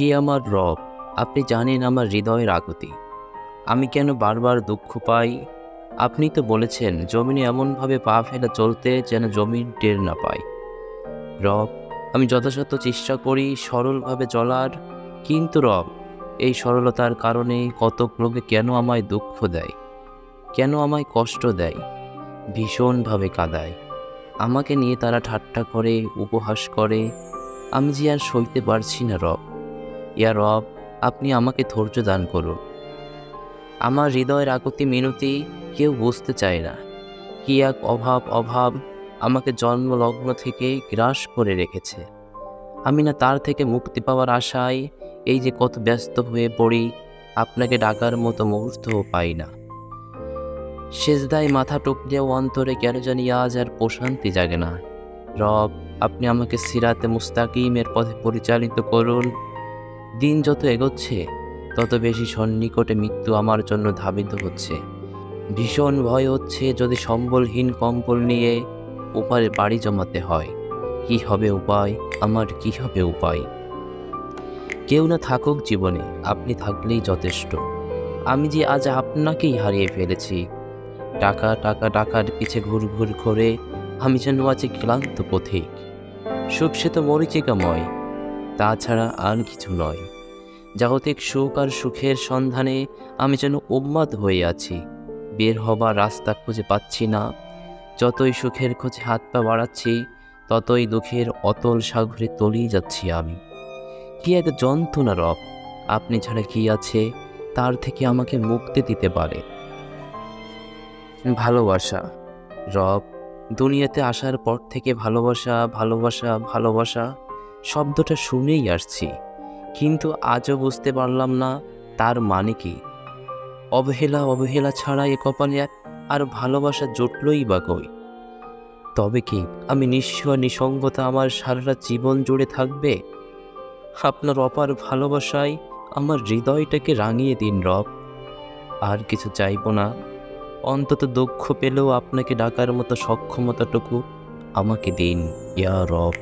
হে আমার রব, আপনি জানেন আমার হৃদয়ের আগতি আমি কেন বারবার দুঃখ পাই? আপনি তো বলেছেন, জমিনে এমনভাবে পা ফেলা চলতে যেন জমিন টের না পায়। রব, আমি যথাযথ চেষ্টা করি সরলভাবে চলার, কিন্তু রব, এই সরলতার কারণে কতক লোকে কেন আমায় দুঃখ দেয়? কেন আমায় কষ্ট দেয়? ভীষণভাবে কাঁদায়। আমাকে নিয়ে তারা ঠাট্টা করে, উপহাস করে। আমি যে আর সইতে পারছি না রব। ইয়া রব, আপনি আমাকে ধৈর্য দান করুন। আমার হৃদয়ের আকতি মিনতি কেউ বুঝতে চায় না। কি এক অভাব অভাব আমাকে জন্মলগ্ন থেকে গ্রাস করে রেখেছে। আমি না তার থেকে মুক্তি পাওয়ার আশায় এই যে কত ব্যস্ত হয়ে পড়ি, আপনাকে ডাকার মতো মুহূর্তও পাই না। সেজদায় মাথা টুকরেও অন্তরে কেন জানি আজ আর প্রশান্তি জাগে না। রব, আপনি আমাকে সিরাতে মুস্তাকিমের পথে পরিচালিত করুন। দিন যত এগোচ্ছে, তত বেশি সন্নিকটে মৃত্যু আমার জন্য ধাবিত হচ্ছে। ভীষণ ভয় হচ্ছে যদি সম্বলহীন কম্বল নিয়ে উপারে বাড়ি জমাতে হয়। কি হবে উপায়? আমার কি হবে উপায়? কেউ না থাকুক জীবনে, আপনি থাকলেই যথেষ্ট। আমি যে আজ আপনাকেই হারিয়ে ফেলেছি। টাকা টাকা, টাকার পিছে ঘুর ঘুর করে আমি যেন আছি ক্লান্ত পথিক। সুখ সে তো মরিচিকাময়, তাছাড়া আর কিছু নয়। জাগতিক সুখ আর সুখের সন্ধানে আমি যেন উন্মাদ হয়ে আছি। বের হবার রাস্তা খুঁজে পাচ্ছি না। যতই সুখের খোঁজে হাত পা বাড়াচ্ছি, ততই দুঃখের অতল সাগরে তলিয়ে যাচ্ছি আমি। কি এক যন্ত্রণা রব, আপনি ছাড়া কি আছে, তার থেকে আমাকে মুক্তি দিতে পারে। ভালোবাসা, রব, দুনিয়াতে আসার পর থেকে ভালোবাসা ভালোবাসা ভালোবাসা, শব্দটা শুনেই আসছি। কিন্তু আজও বুঝতে পারলাম না তার মানে কি। অবহেলা অবহেলা ছাড়া এ কপালে আর ভালোবাসা জুটলই বা কই? তবে কি আমি নিঃস্ব নিসঙ্গতা আমার সারাটা জীবন জুড়ে থাকবে? আপনার অপার ভালোবাসায় আমার হৃদয়টাকে রাঙিয়ে দিন, রব। আর কিছু চাইব না। অন্তত দুঃখ পেলেও আপনাকে ডাকার মতো সক্ষমতাটুকু আমাকে দিন, ইয়া রব।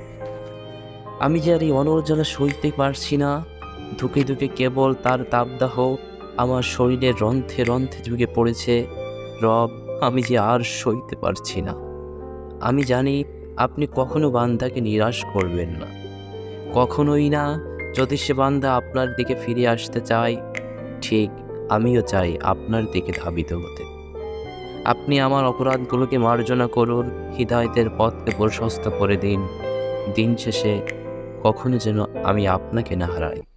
আমি যে আর এই অনর্জলা সইতে পারছি না। ধুকে ধুকে কেবল তার তাপদাহ আমার শরীরের রন্থে রন্থে ঢুকে পড়েছে। রব, আমি যে আর সইতে পারছি না। আমি জানি আপনি কখনো বান্দাকে নিরাশ করবেন না। কখনোই না, যদি সে বান্দা আপনার দিকে ফিরে আসতে চায়, ঠিক আমিও চাই আপনার দিকে ধাবিত হতে। আপনি আমার অপরাধগুলোকে মার্জনা করুন, হৃদায়তের পথকে প্রশস্ত করে দিন। দিন শেষে কখনো যেন আমি আপনাকে না হারাই।